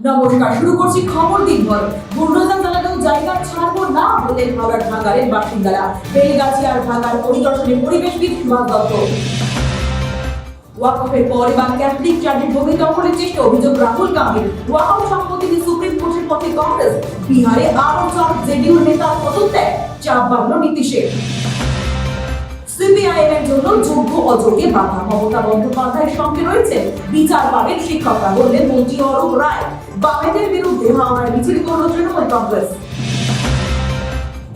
নমস্কার শুরু করছি খবর দিনভর। বুলডোজার চালাতেও জায়গা ছাড়বো না বললেন হাওড়ার ভাগাড়ের বাসিন্দারা। বেলগাছিয়ার ভাগার পরিদর্শনে পরিবেশবিদ সুভাষ দত্ত। ওয়াকফের পর এবার ক্যাথলিক চার্চের জমি দখলের চেষ্টা অভিযোগ রাহুল গান্ধীর। ওয়াকফ সুপ্রিম কোর্টের পথে কংগ্রেস। বিহারে আরও চার জেডিইউ নেতার পদত্যাগ, চাপ বাড়ল নীতিশের। সিপিআইএম এর জন্য যোগ্য অযোগ্যে বাধা। মমতা বন্দ্যোপাধ্যায়ের সঙ্গে রয়েছে বিচার পাবেন শিক্ষকরা বললেন মন্ত্রী অরূপ রায়। বামেদের বিরুদ্ধে হাওড়ায় মিছিল করল তৃণমূল কংগ্রেস।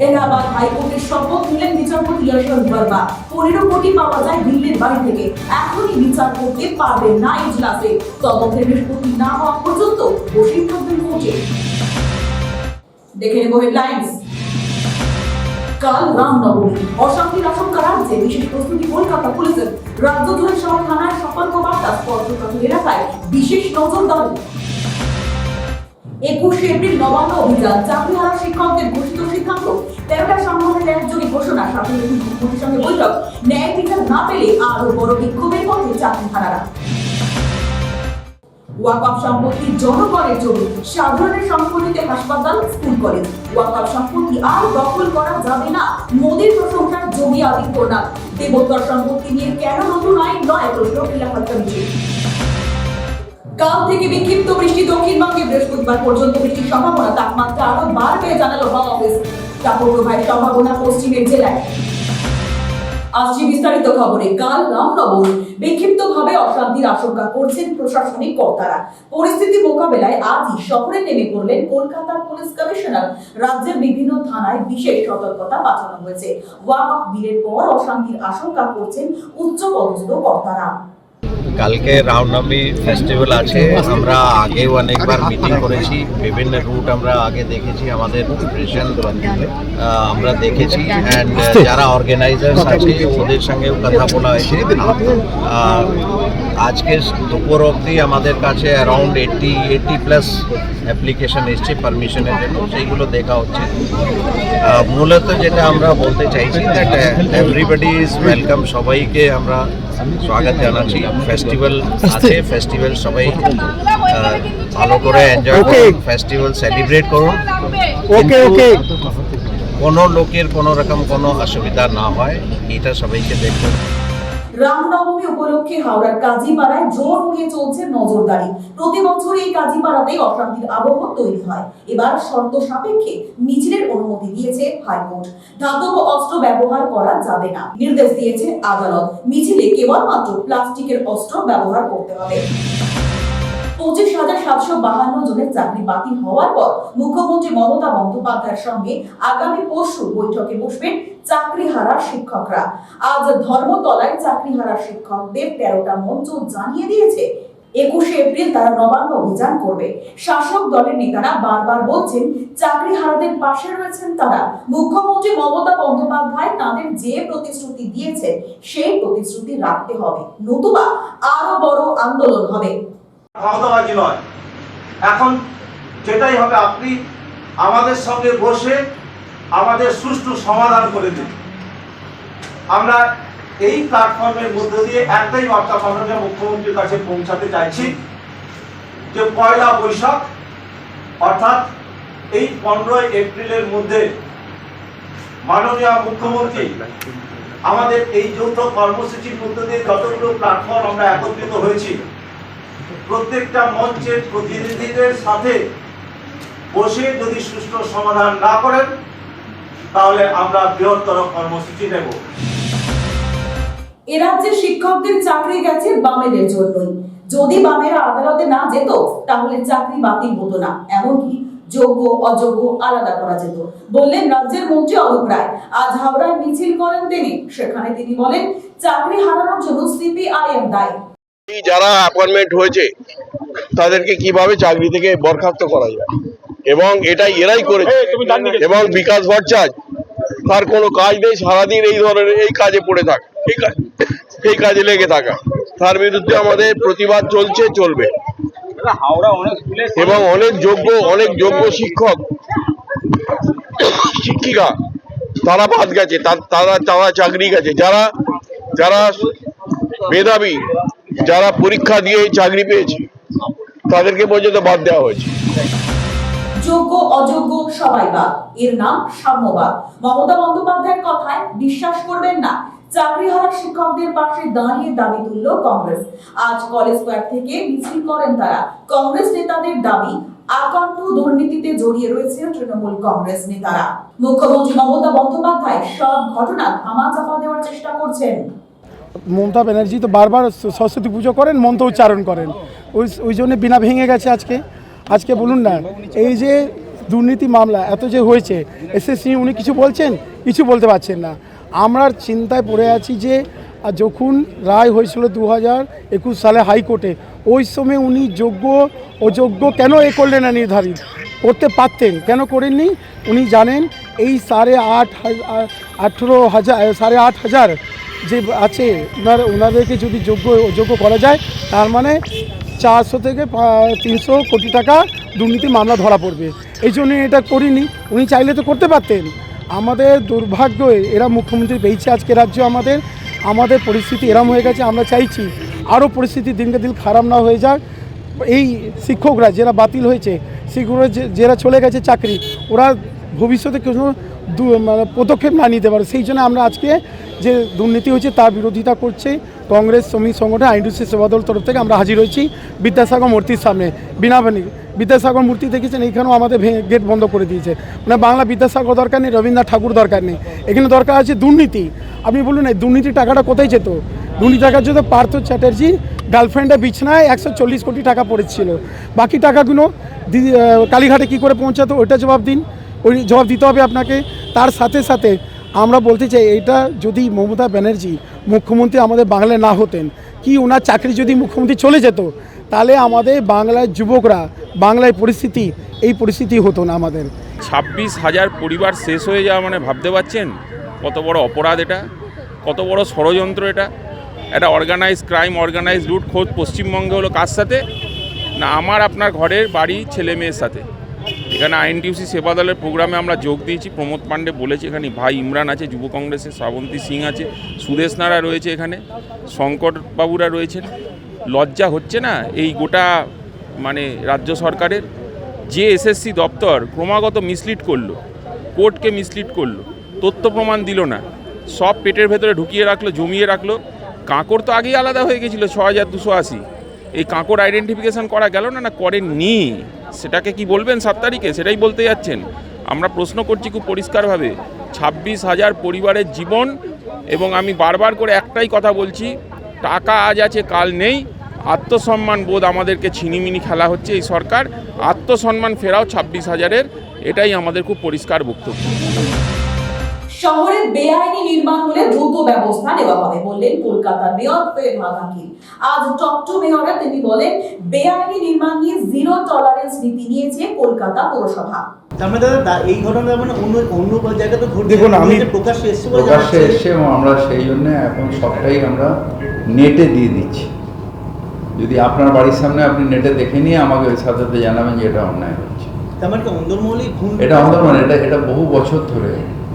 এলাহাবাদ হাইকোর্টের শপথ নিলেন বিচারপতি যশবন্ত বর্মা পনেরো কোটি পাওয়া যায় দিল্লির বাড়ি থেকে। এখনই বিচার করতে পারবেন না ইজলাসে। তদন্তের নিষ্পত্তি না হওয়া পর্যন্ত বসেই থাকবেন কোর্টে। দেখে নেব হেডলাইন্স। কাল রামনবমী। অশান্তির আশঙ্কা রাজ্যে, বিশেষ প্রস্তুতি কলকাতা পুলিশের। রাজ্য জুড়ে সব থানায় সতর্ক বার্তা স্পর্শকাতর এলাকায় বিশেষ নজরদারি। একুশে এপ্রিল নবান্ন অভিযান। চাকরিহারা শিক্ষকদের ঘোষিত সিদ্ধান্ত। তেরোটা সংগঠনের একযোগে ঘোষণা। মুখ্যমন্ত্রীর সঙ্গে বৈঠক। ন্যায় বিচার না পেলে আরও বড় বিক্ষোভের পথে চাকরিহারারা ওয়াকআপ সম্পত্তি জনগণের জমি। সাধারণের সম্পত্তিতে হাসপাতাল, স্কুল, কলেজ। ওয়াকআপ সম্পত্তি আর দখল করা যাবে না। মোদীর প্রশংসার যোগী আদিত্যনাথ দেবোত্তর সম্পত্তি নিয়ে কেন নতুন আইন নয়? প্রশ্ন কমিটি। কাল থেকে বিক্ষিপ্ত বৃষ্টি দক্ষিণবঙ্গে বৃহস্পতিবার পর্যন্ত বৃষ্টির সম্ভাবনা তাপমাত্রা আরও বাড়বে জানালো হাওয়া অফিস। তাপপ্রবাহের সম্ভাবনা পশ্চিমের জেলায়। আসছি বিস্তারিত খবরে, কাল রামনবমী। বিক্ষিপ্তভাবে অশান্তির আশঙ্কা করছেন প্রশাসনিক কর্তারা। পরিস্থিতি মোকাবেলায় আজই শহরে নেমে পড়লেন কলকাতার পুলিশ কমিশনার। রাজ্যের বিভিন্ন থানায় বিশেষ সতর্কতা বাঁচানো হয়েছে। ওয়াকফ বিলের পর অশান্তির আশঙ্কা করছেন উচ্চপদস্থ কর্তারা। কালকে রামনবমী ফেস্টিভ্যাল আছে। আমরা আগেও অনেকবার মিটিং করেছি। বিভিন্ন রুট আমরা আগে দেখেছি আমাদের আমরা দেখেছি। অ্যান্ড যারা অর্গানাইজার্স আছে, ওদের সঙ্গেও কথা বলা হয়েছে। আজকে দুপুর অবধি আমাদের কাছে around eighty eighty plus application এসছে পারমিশনের জন্য। সেইগুলো দেখা হচ্ছে। মূলত যেটা আমরা বলতে চাইছি দ্যাট এভরিবডি ইজ ওয়েলকাম সবাইকে আমরা স্বাগত জানাচ্ছি। ফেস্টিভ্যাল আছে ফেস্টিভ্যাল সবাই ভালো করে এনজয় করুন ফেস্টিভ্যাল সেলিব্রেট করুন। ওকে ওকে কোনো লোকের কোনো রকম কোনো অসুবিধা না হয় এটা সবাইকে দেখতে হবে। রামনবমী উপলক্ষে হাওড়ার কাজীপাড়ায় জোর নিয়ে চলছে নজরদারি। প্রতি বছর এই কাজীপাড়াতেই অশান্তির আবহ তৈরি হয়। এবার শর্ত সাপেক্ষে মিছিলের অনুমতি দিয়েছে হাইকোর্ট। ধাতব অস্ত্র ব্যবহার করা যাবে না। নির্দেশ দিয়েছে আদালত। মিছিলে কেবলমাত্র প্লাস্টিকের অস্ত্র ব্যবহার করতে হবে। পঁচিশ হাজার সাতশো বাহান্ন জনের চাকরি বাতিল হওয়ার পর মুখ্যমন্ত্রী মমতা বন্দ্যোপাধ্যায়ের সঙ্গে আগামী পরশু বৈঠকে বসবেন চাকরিহারা শিক্ষকরা। আজ ধর্মতলায় চাকরিহারা শিক্ষকদের তেরোটা মঞ্চ জানিয়ে দিয়েছে, একুশে এপ্রিল তারা নবান্ন অভিযান করবে। শাসক দলের নেতারা বারবার বলছেন, চাকরিহারাদের পাশে রয়েছেন তারা। মুখ্যমন্ত্রী মমতা বন্দ্যোপাধ্যায় তাদের যে প্রতিশ্রুতি দিয়েছেন সেই প্রতিশ্রুতি রাখতে হবে। নতুবা আরও বড় আন্দোলন হবে। নয়। এখন যেটাই হবে, আপনি আমাদের সঙ্গে বসে আমাদের সুষ্ঠু সমাধান করে দিন। আমরা এই প্ল্যাটফর্মের মধ্য দিয়ে একটাই বার্তা মাননীয় মুখ্যমন্ত্রীর কাছে পৌঁছাতে চাইছি যে পয়লা বৈশাখ, অর্থাৎ এই পনেরোই এপ্রিলের মধ্যে মাননীয় মুখ্যমন্ত্রী, আমাদের এই যৌথ কর্মসূচির মধ্যে দিয়ে যতগুলো প্ল্যাটফর্ম আমরা একত্রিত হয়েছি, প্রত্যেকটা মঞ্চের প্রতিনিধিদের সাথে বসে যদি সুষ্ঠু সমাধান না করেন তাহলে আমরা বৃহত্তর কর্মসূচি নেব এ রাজ্যের শিক্ষকদের চাকরি গেছে বামেদের জন্যই। যদি বামেরা আদালতে না যেত তাহলে চাকরি বাতিল হতো না। এমনকি যোগ্য অযোগ্য আলাদা করা যেত। বললেন রাজ্যের মন্ত্রী অরূপ রায়। আজ হাওড়ায় মিছিল করেন তিনি। সেখানে তিনি বলেন চাকরি হারানোর জন্য সিপিআইএম দায়ী। যারা অ্যাপয়েন্টমেন্ট হয়েছে তাদেরকে কীভাবে চাকরি থেকে বরখাস্ত করা যায়? এবং এটাই এরাই করেছে। এবং বিকাশ ভট্টাচার্য তার কোনো কাজ নেই সারাদিন এই ধরনের এই কাজে পড়ে থাকা। কাজ এই কাজে লেগে থাকা। তার বিরুদ্ধে আমাদের প্রতিবাদ চলছে চলবে। এবং অনেক যোগ্য অনেক যোগ্য শিক্ষক শিক্ষিকা তারা বাদ গেছে তারা তারা চাকরি গেছে। যারা যারা মেধাবী যারা পরীক্ষা দিয়ে চাকরি পেয়েছে তাদেরকে পর্যন্ত বাদ দেওয়া হয়েছে। যোগ্য, অযোগ্য সবাই বাদ। এর নাম সাম্যবাদ। মমতা বন্দ্যোপাধ্যায়ের কথায় বিশ্বাস করবেন না। চাকরিহারা শিক্ষকদের পাশে দাঁড়িয়ে দাবি তুলল কংগ্রেস। আজ কলেজ স্কোয়ার থেকে মিছিল করেন তারা। কংগ্রেস নেতাদের দাবি আকান্ত দুর্নীতিতে জড়িয়ে রয়েছে তৃণমূল কংগ্রেস নেতারা। মুখ্যমন্ত্রী মমতা বন্দ্যোপাধ্যায় সব ঘটনা ধামাচাপা দেওয়ার চেষ্টা করছেন। মমতা ব্যানার্জি তো বারবার সরস্বতী পুজো করেন মন্ত্র উচ্চারণ করেন। ওই ওই জন্য বিনা ভেঙে গেছে আজকে। আজকে বলুন না, এই যে দুর্নীতি মামলা, এত যে হয়েছে এসএসসি উনি কিছু বলছেন? কিছু বলতে পারছেন না। আমরা চিন্তায় পড়ে আছি যে যখন রায় হয়েছিল দু হাজার একুশ সালে হাইকোর্টে, ওই সময় উনি যোগ্য, অযোগ্য কেন এ করলেন না নির্ধারিত? করতে পারতেন, কেন করেননি? উনি জানেন, এই সাড়ে আট আঠেরো হাজার সাড়ে আট হাজার যে আছে ওনার ওনাদেরকে যদি যোগ্য, অযোগ্য করা যায়, তার মানে চারশো থেকে তিনশো কোটি টাকা দুর্নীতি মামলা ধরা পড়বে। এই জন্য এটা করিনি। উনি চাইলে তো করতে পারতেন। আমাদের দুর্ভাগ্য, এরা মুখ্যমন্ত্রী পেয়েছে আজকে রাজ্য আমাদের। আমাদের পরিস্থিতি এরম হয়ে গেছে, আমরা চাইছি আরও পরিস্থিতি দিনকে দিন খারাপ না হয়ে যাক। এই শিক্ষকরা, যারা বাতিল হয়েছে শিক্ষকরা যারা চলে গেছে চাকরি, ওরা ভবিষ্যতে কোনো মানে পদক্ষেপ না নিতে পারে। সেই জন্য আমরা আজকে যে দুর্নীতি হয়েছে তার বিরোধিতা করছে কংগ্রেস শ্রমিক সংগঠন আইনডুসি সেবাদল তরফ থেকে আমরা হাজির হয়েছি বিদ্যাসাগর মূর্তির সামনে। বিনা বাণী বিদ্যাসাগর মূর্তি দেখেছেন, এইখানেও আমাদের গেট বন্ধ করে দিয়েছে। মানে বাংলা বিদ্যাসাগর দরকার নেই, রবীন্দ্রনাথ ঠাকুর দরকার নেই। এখানে দরকার আছে দুর্নীতি। আপনি বলুন এই দুর্নীতির টাকাটা কোথায় যেত? দুর্নীতি টাকার জন্য পার্থ চ্যাটার্জি গার্লফ্রেন্ডের বিছনায় একশো চল্লিশ কোটি টাকা পড়েছিল। বাকি টাকাগুলো কালীঘাটে কী করে পৌঁছাতো, ওইটা জবাব দিন। ওই জবাব দিতে হবে আপনাকে। তার সাথে সাথে আমরা বলতে চাই এটা যদি মমতা ব্যানার্জি মুখ্যমন্ত্রী আমাদের বাংলায় না হতেন, কি ওনার চাকরি যদি মুখ্যমন্ত্রী চলে যেত, তাহলে আমাদের বাংলার যুবকরা বাংলায় পরিস্থিতি, এই পরিস্থিতি হতো না আমাদের। ছাব্বিশ হাজার পরিবার শেষ হয়ে যাওয়া মানে ভাবতে পারছেন? কত বড় অপরাধ এটা? কত বড় ষড়যন্ত্র এটা? একটা অর্গানাইজ ক্রাইম অর্গানাইজ রুট খোঁজ পশ্চিমবঙ্গে হলো কার সাথে? না আমার, আপনার ঘরের বাড়ি ছেলে মেয়ের সাথে। এখানে আইনটিউসি সেবা দলের প্রোগ্রামে আমরা যোগ দিয়েছি। প্রমোদ পাণ্ডে বলেছে এখানে ভাই ইমরান আছে, যুব কংগ্রেসের শ্রাবন্তী সিং আছে, সুদেশ নারা রয়েছে এখানে, শঙ্কর বাবুরা রয়েছেন। লজ্জা হচ্ছে না এই গোটা মানে রাজ্য সরকারের? যে এসএসসি দপ্তর ক্রমাগত মিসলিড করল, কোর্টকে মিসলিড করল, তথ্য প্রমাণ দিল না, সব পেটের ভেতরে ঢুকিয়ে রাখল, জমিয়ে রাখল। কাঁকড় তো আগেই আলাদা হয়ে গেছিল ছ হাজার দুশো আশি। এই কাঁকড় আইডেন্টিফিকেশন করা গেল না না করেননি? সেটাকে কি বলবেন সাত তারিখে? সেটাই বলতে যাচ্ছেন। আমরা প্রশ্ন করছি খুব পরিষ্কারভাবে। ছাব্বিশ হাজার পরিবারের জীবন এবং আমি বারবার করে একটাই কথা বলছি, টাকা আজ আছে, কাল নেই। আত্মসম্মান বোধ আমাদেরকে ছিনিমিনি খেলা হচ্ছে এই সরকার। আত্মসম্মান ফেরাও ছাব্বিশ হাজারের, এটাই আমাদের খুব পরিষ্কার বক্তব্য। শহরে বেআইনি নির্মাণ হলে দ্রুত ব্যবস্থা নেওয়া হবে বললেন কলকাতার মেয়র ফেরহাদ হাকিম আজ টকটো মেয়রে তিনি বলেন বেআইনি নির্মাণ নিয়ে জিরো টলারেন্স নীতি নিয়েছে কলকাতা পৌরসভা। তার মানে দাদা এই ঘটনা মানে অন্য অন্য জায়গায় তো দেখুন, আমি- প্রকাশ্যে এসছে প্রকাশ্যে। এবং আমরা সেই জন্য এখন সবটাই আমরা নেটে দিয়ে দিচ্ছি। যদি আপনার বাড়ির সামনে আপনি নেটে দেখে নিয়ে আমাকে ওই সাথে সাথে জানাবেন যে এটা অন্যায় মানে এটা এটা বহু বছর ধরে,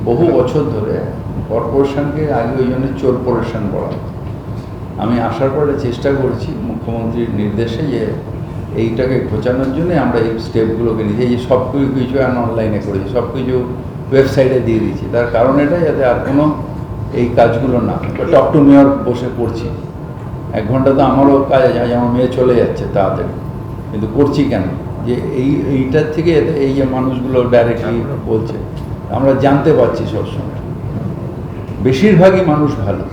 বহু বছর ধরে কর্পোরেশনকে আগে ওই জন্য চোরপোরেশন বলা। আমি আসার পরে চেষ্টা করছি মুখ্যমন্ত্রীর নির্দেশে যে এইটাকে ঘোচানোর জন্য আমরা এই স্টেপগুলোকে নিয়েছি। এই যে সব কিছু এখন অনলাইনে করেছি সব কিছু ওয়েবসাইটে দিয়ে দিচ্ছি তার কারণ এটা যাতে আর কোনো এই কাজগুলো না টক টু মেয়র বসে করছি এক ঘণ্টা তো আমারও কাজ আছে আমার মেয়ে চলে যাচ্ছে তাড়াতাড়ি। কিন্তু করছি কেন? যে এই, এইটার থেকে এই যে মানুষগুলো ডাইরেক্টলি বলছে, আমরা জানতে পারছি সবসময়। বেশিরভাগই মানুষ ভালো।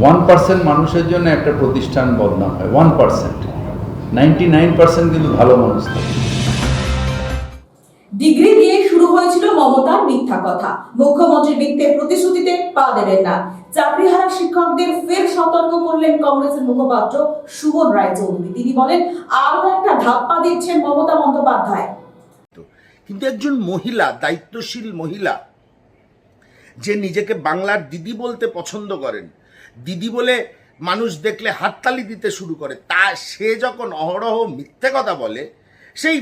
ওয়ান পার্সেন্ট মানুষের জন্য একটা প্রতিষ্ঠান বদনাম হয় one percent ninety nine percent কিন্তু ভালো মানুষ থাকে। ডিগ্রি দিয়ে শুরু হয়েছিল মমতার মিথ্যা কথা। মুখ্যমন্ত্রীর মিথ্যে প্রতিশ্রুতিতে পা দেবেন না। শিক্ষকদের ফের সতর্ক করলেন কংগ্রেসের মুখপাত্র সুমন রায়চৌধুরী। তিনি বলেন একটা ধাপ্পা দিচ্ছেন মমতা বন্দ্যোপাধ্যায়। কিন্তু একজন মহিলা, দায়িত্বশীল মহিলা, যে নিজেকে বাংলার দিদি বলতে পছন্দ করেন, দিদি বলে মানুষ দেখলে হাততালি দিতে শুরু করে, তা সে যখন অহরহ মিথ্যে কথা বলে, সেই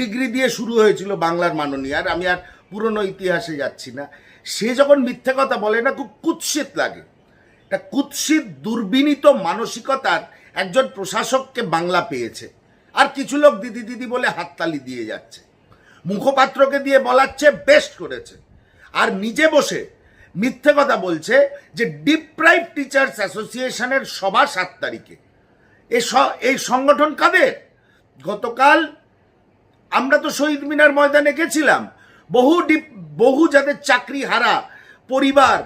ডিগ্রি দিয়ে শুরু হয়েছিল বাংলার মাননীয়। আর আমি আর পুরনো ইতিহাসে যাচ্ছি না। সে যখন মিথ্যে কথা বলে না, খুব কুৎসিত লাগে। একটা কুৎসিত, দুর্বিনীত মানসিকতার একজন প্রশাসককে বাংলা পেয়েছে। আর কিছু লোক দিদি দিদি বলে হাততালি দিয়ে যাচ্ছে। মুখপাত্রকে দিয়ে বলাচ্ছে বেস্ট করেছে। আর নিজে বসে মিথ্যে কথা বলছে যে ডিপ্রাইভ টিচার্স অ্যাসোসিয়েশনের সভা সাত তারিখে। এ এই সংগঠন কাদের? গতকাল আমরা তো শহীদ মিনার ময়দানে গেছিলাম। বহু ডিপ, বহু যাদের চাকরি হারা, পরিবার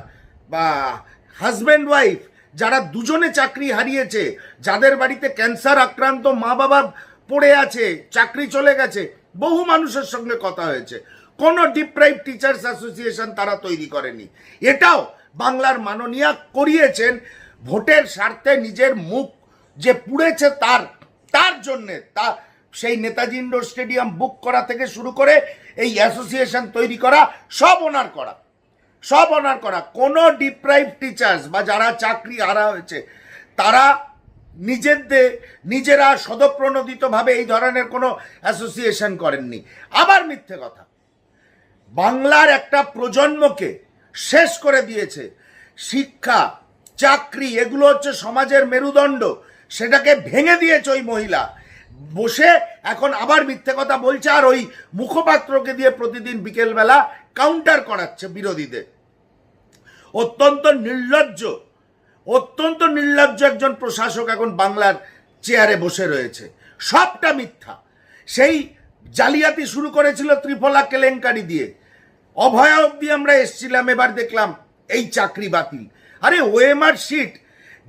বা হাজব্যান্ড ওয়াইফ যারা দুজনে চাকরি হারিয়েছে, যাদের বাড়িতে ক্যান্সার আক্রান্ত মা বাবা পড়ে আছে, চাকরি চলে গেছে, বহু মানুষের সঙ্গে কথা হয়েছে। কোনো ডিপ্রাইভ টিচার্স অ্যাসোসিয়েশন তারা তৈরি করেনি। এটাও বাংলার মাননীয়া করিয়েছেন, ভোটের স্বার্থে নিজের মুখ যে পুড়েছে তার তার জন্যে তা, সেই নেতাজি ইন্ডোর স্টেডিয়াম বুক করা থেকে শুরু করে এই অ্যাসোসিয়েশন তৈরি করা, সব ওনার করা। সব ওনার করা। কোনো ডিপ্রাইভ টিচার্স বা যারা চাকরি হারা হয়েছে, তারা নিজেদের, নিজেরা সদপ্রণোদিতভাবে এই ধরনের কোনো অ্যাসোসিয়েশন করেননি। আবার মিথ্যে কথা। বাংলার একটা প্রজন্মকে শেষ করে দিয়েছে শিক্ষা, চাকরি, এগুলো হচ্ছে সমাজের মেরুদণ্ড। সেটাকে ভেঙে দিয়েছে ওই মহিলা। বসে এখন আবার মিথ্যে কথা বলছে আর ওই মুখপাত্রকে দিয়ে প্রতিদিন বিকেলবেলা কাউন্টার করাচ্ছে বিরোধীদের। অত্যন্ত নির্লজ্জ অত্যন্ত নির্লজ্জ একজন প্রশাসক এখন বাংলার চেয়ারে বসে রয়েছে। সবটা মিথ্যা। সেই জালিয়াতি শুরু করেছিল ত্রিফলা কেলেঙ্কারি দিয়ে। অভয়া অবধি আমরা এসছিলাম, এবার দেখলাম এই চাকরি বাতিল। আরে ওএমআর শিট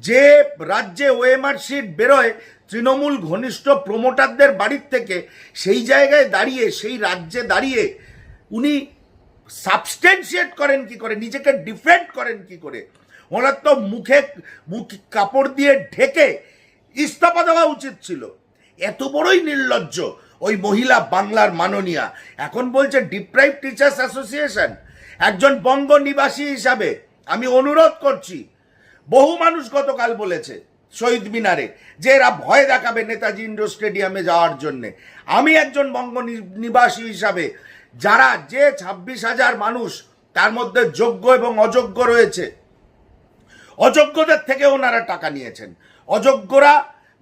যে রাজ্যে ওএমআর শিট বেরোয় তৃণমূল ঘনিষ্ঠ প্রমোটারদের বাড়ির থেকে সেই জায়গায় দাঁড়িয়ে, সেই রাজ্যে দাঁড়িয়ে উনি সাবস্টেন্সিয়েট করেন কি করে? নিজেকে ডিফেন্ড করেন কি করে? ওনার তো মুখে মুখ কাপড় দিয়ে ঢেকে ইস্তফা দেওয়া উচিত ছিল। এত বড়ই নির্লজ্জ ওই মহিলা বাংলার মাননীয়া। এখন বলছে ডিপ্রাইভ টিচার্স অ্যাসোসিয়েশন একজন বঙ্গ নিবাসী হিসাবে আমি অনুরোধ করছি। বহু মানুষ গতকাল বলেছে শহীদ মিনারে, যে এরা ভয় দেখাবে নেতাজি ইন্ডোর স্টেডিয়ামে যাওয়ার জন্যে। আমি একজন বঙ্গ নিবাসী হিসাবে, যারা যে ছাব্বিশ হাজার মানুষ, তার মধ্যে যোগ্য এবং অযোগ্য রয়েছে। অযোগ্যদের থেকে ওনারা টাকা নিয়েছেন। অযোগ্যরা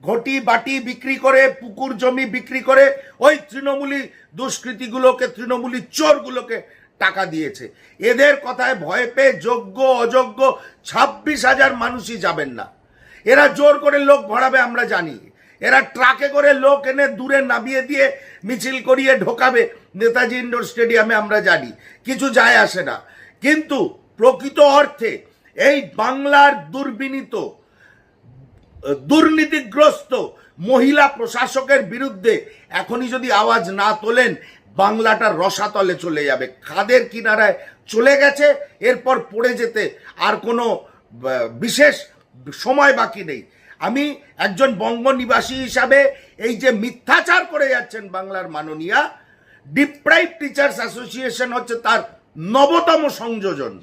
ঘটি, বাটি বিক্রি করে, পুকুর, জমি বিক্রি করে, ওই তৃণমূলী দুষ্কৃতিগুলোকে, তৃণমূলী চোরগুলোকে টাকা দিয়েছে। এদের কথায় ভয় পেয়ে যোগ্য, অযোগ্য ছাব্বিশ হাজার মানুষই যাবেন না। এরা জোর করে লোক ভরাবে, আমরা জানি। এরা ট্রাকে করে লোক এনে দূরে নামিয়ে দিয়ে মিছিল করিয়ে ঢোকাবে, নেতাজি ইন্ডোর স্টেডিয়ামে আমরা জানি। কিছু যায় আসে না। কিন্তু প্রকৃত অর্থে এই বাংলার দুর্বিনীত, দুর্নীতিগ্রস্ত মহিলা প্রশাসকের বিরুদ্ধে এখনই যদি আওয়াজ না তোলেন, বাংলাটা রসাতলে চলে যাবে। খাদের কিনারায় চলে গেছে, এরপর পড়ে যেতে আর কোনো বিশেষ সময় বাকি নেই। আমি একজন বঙ্গ নিবাসী হিসাবে এই যে মিথ্যাচার করে যাচ্ছেন বাংলার মাননীয়া, ডিপ্রাইভ টিচার্স অ্যাসোসিয়েশন হচ্ছে তার নবতম সংযোজন।